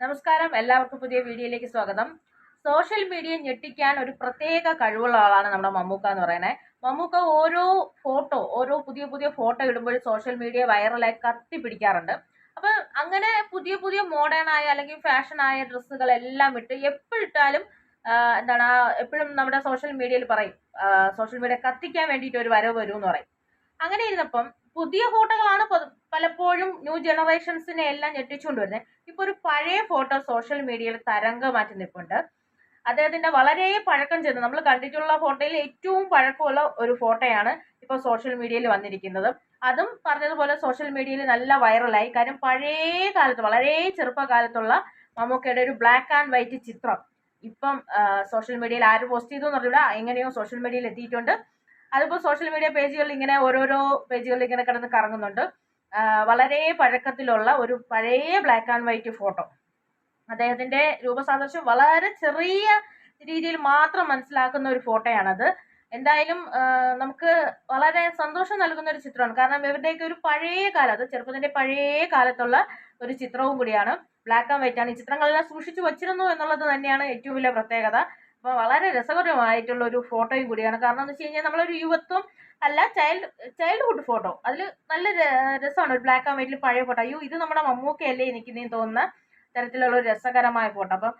നമസ്കാരം. എല്ലാവർക്കും പുതിയ വീഡിയോയിലേക്ക് സ്വാഗതം. സോഷ്യൽ മീഡിയ ഞെട്ടിക്കാൻ ഒരു പ്രത്യേക കഴിവുള്ള ആളാണ് നമ്മുടെ മമ്മൂക്ക എന്ന് പറയുന്നത്. മമ്മൂക്ക ഓരോ ഫോട്ടോ ഓരോ പുതിയ പുതിയ ഫോട്ടോ ഇടുമ്പോൾ സോഷ്യൽ മീഡിയ വൈറലായി കത്തി പിടിക്കാറുണ്ട്. അപ്പൊ അങ്ങനെ പുതിയ പുതിയ മോഡേൺ ആയ അല്ലെങ്കിൽ ഫാഷൻ ആയ ഡ്രസ്സുകൾ എല്ലാം ഇട്ട് എപ്പോഴിട്ടാലും എന്താണ് എപ്പോഴും നമ്മുടെ സോഷ്യൽ മീഡിയയിൽ പറയും സോഷ്യൽ മീഡിയ കത്തിക്കാൻ വേണ്ടിയിട്ട് ഒരു വരവ് വരും എന്ന് പറയും. അങ്ങനെ ഇരുന്നപ്പം പുതിയ ഫോട്ടോകളാണ് പലപ്പോഴും ന്യൂ ജനറേഷൻസിനെ എല്ലാം ഞെട്ടിച്ചുകൊണ്ട് വരുന്നത് ഇപ്പൊ ഒരു പഴയ ഫോട്ടോ സോഷ്യൽ മീഡിയയിൽ തരംഗമാറ്റി നിൽപ്പുണ്ട്. അദ്ദേഹത്തിന്റെ വളരെ പഴക്കം ചെന്ന് നമ്മൾ കണ്ടിട്ടുള്ള ഫോട്ടോയിൽ ഏറ്റവും പഴക്കമുള്ള ഒരു ഫോട്ടോയാണ് ഇപ്പോൾ സോഷ്യൽ മീഡിയയിൽ വന്നിരിക്കുന്നത്. അതും പറഞ്ഞതുപോലെ സോഷ്യൽ മീഡിയയിൽ നല്ല വൈറലായി കാര്യം പഴയ കാലത്ത് വളരെ ചെറുപ്പകാലത്തുള്ള മമ്മൂക്കയുടെ ഒരു ബ്ലാക്ക് ആൻഡ് വൈറ്റ് ചിത്രം ഇപ്പം സോഷ്യൽ മീഡിയയിൽ ആര് പോസ്റ്റ് ചെയ്തു എന്നറിയില്ല എങ്ങനെയോ സോഷ്യൽ മീഡിയയിൽ എത്തിയിട്ടുണ്ട്. അതിപ്പോൾ സോഷ്യൽ മീഡിയ പേജുകളിൽ ഇങ്ങനെ ഓരോരോ പേജുകളിൽ ഇങ്ങനെ കിടന്ന് കറങ്ങുന്നുണ്ട്. വളരെ പഴക്കത്തിലുള്ള ഒരു പഴയ ബ്ലാക്ക് ആൻഡ് വൈറ്റ് ഫോട്ടോ അദ്ദേഹത്തിന്റെ രൂപസാദൃശ്യം വളരെ ചെറിയ രീതിയിൽ മാത്രം മനസ്സിലാക്കുന്ന ഒരു ഫോട്ടോയാണത്. എന്തായാലും നമുക്ക് വളരെ സന്തോഷം നൽകുന്ന ഒരു ചിത്രമാണ്. കാരണം ഇവരുടെയൊക്കെ ഒരു പഴയ കാലം അത് ചെറുപ്പത്തിന്റെ പഴയ കാലത്തുള്ള ഒരു ചിത്രവും കൂടിയാണ്. ബ്ലാക്ക് ആൻഡ് വൈറ്റ് ആണ്. ഈ ചിത്രങ്ങളെല്ലാം സൂക്ഷിച്ചു വച്ചിരുന്നു എന്നുള്ളത് തന്നെയാണ് ഏറ്റവും വലിയ പ്രത്യേകത. അപ്പോൾ വളരെ രസകരമായിട്ടുള്ള ഒരു ഫോട്ടോയും കൂടിയാണ്. കാരണം എന്ന് വെച്ച് കഴിഞ്ഞാൽ നമ്മളൊരു യുവത്വം അല്ല ചൈൽഡ് ചൈൽഡ്ഹുഡ് ഫോട്ടോ അതിൽ നല്ല രസമാണ്. ഒരു ബ്ലാക്ക് ആൻഡ് വൈറ്റിൽ പഴയ ഫോട്ടോ അയ്യോ ഇത് നമ്മുടെ മമ്മൂക്കയല്ലേ എനിക്കിന്നേം തോന്നുന്ന തരത്തിലുള്ള ഒരു രസകരമായ ഫോട്ടോ അപ്പം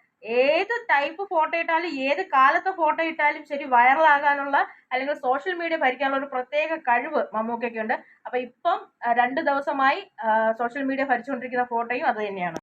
ഏത് ടൈപ്പ് ഫോട്ടോ ഇട്ടാലും ഏത് കാലത്തെ ഫോട്ടോ ഇട്ടാലും ശരി വൈറലാകാനുള്ള അല്ലെങ്കിൽ സോഷ്യൽ മീഡിയ ഭരിക്കാനുള്ള ഒരു പ്രത്യേക കഴിവ് മമ്മൂക്കയ്ക്കുണ്ട്. അപ്പം ഇപ്പം രണ്ട് ദിവസമായി സോഷ്യൽ മീഡിയ ഭരിച്ചുകൊണ്ടിരിക്കുന്ന ഫോട്ടോയും അത് തന്നെയാണ്.